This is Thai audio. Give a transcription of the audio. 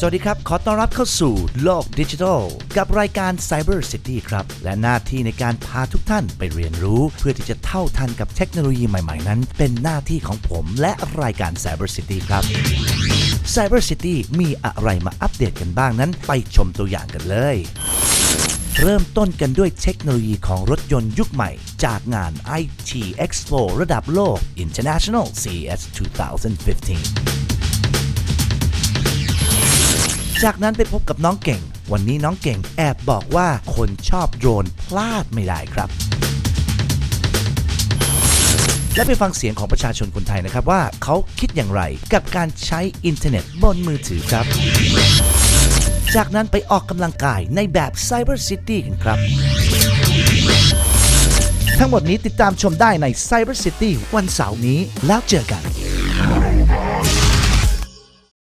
สวัสดีครับ ขอต้อนรับเข้าสู่โลกดิจิทัล กับรายการ Cyber City ครับ และหน้าที่ในการพาทุกท่านไปเรียนรู้ เพื่อที่จะเท่าทันกับเทคโนโลยีใหม่ๆ นั้น เป็นหน้าที่ของผมและรายการ Cyber City ครับ Cyber City มีอะไรมาอัปเดตกันบ้างนั้น ไปชมตัวอย่างกันเลย เริ่มต้นกันด้วยเทคโนโลยีของรถยนต์ยุคใหม่ จากงาน IT Expo ระดับโลก International CES 2015 จากนั้นไปพบกับน้องเก่ง วันนี้น้องเก่งแอบบอกว่าคนชอบโดรนพลาดไม่ได้ครับ และไปฟังเสียงของประชาชนคนไทยนะครับว่าเขาคิดอย่างไรกับการใช้อินเทอร์เน็ตบนมือถือครับ จากนั้นไปออกกำลังกายในแบบ Cyber City กันครับ ทั้งหมดนี้ติดตามชมได้ใน Cyber City วันเสาร์นี้แล้วเจอกัน